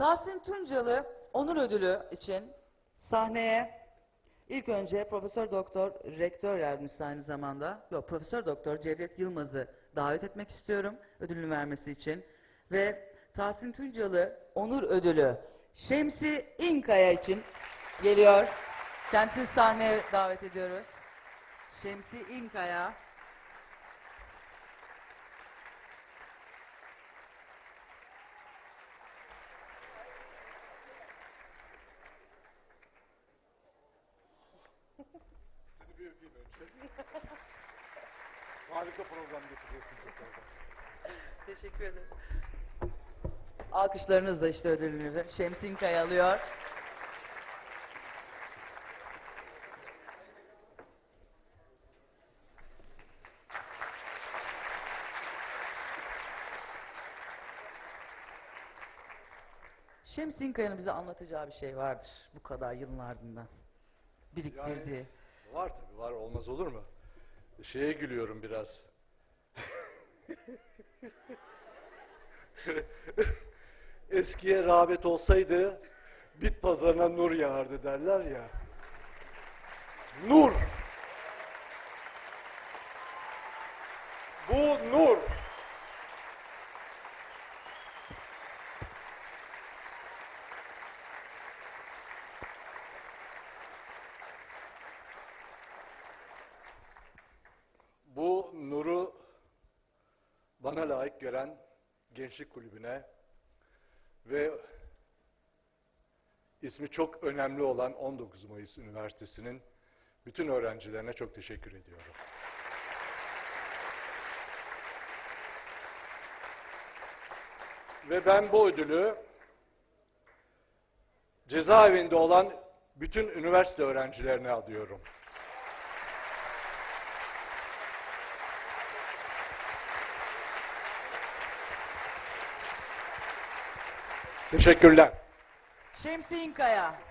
Tahsin Tuncalı Onur Ödülü için sahneye ilk önce Profesör Doktor Rektör Yardımcısı aynı zamanda, yok Profesör Doktor Cevdet Yılmaz'ı davet etmek istiyorum ödülünü vermesi için. Ve Tahsin Tuncalı Onur Ödülü Şemsi İnkaya için geliyor. Kendisini sahneye davet ediyoruz. Şemsi İnkaya. Bir öpeyim önce. Harika program getiriyorsun tekrardan. Teşekkür ederim. Alkışlarınızla işte ödülünüzü. Şemsi İnkaya alıyor. Şemsi İnkaya'nın bize anlatacağı bir şey vardır bu kadar yılın ardından. Biriktirdiği. Var tabii var olmaz olur mu? Şeye gülüyorum biraz. Eskiye rağbet olsaydı bit pazarına nur yağardı derler ya. Nur. Bu nur. Bu nuru bana layık gören Gençlik Kulübü'ne ve ismi çok önemli olan 19 Mayıs Üniversitesi'nin bütün öğrencilerine çok teşekkür ediyorum. Ve ben bu ödülü cezaevinde olan bütün üniversite öğrencilerine adıyorum. Teşekkürler. Şemsi İnkaya.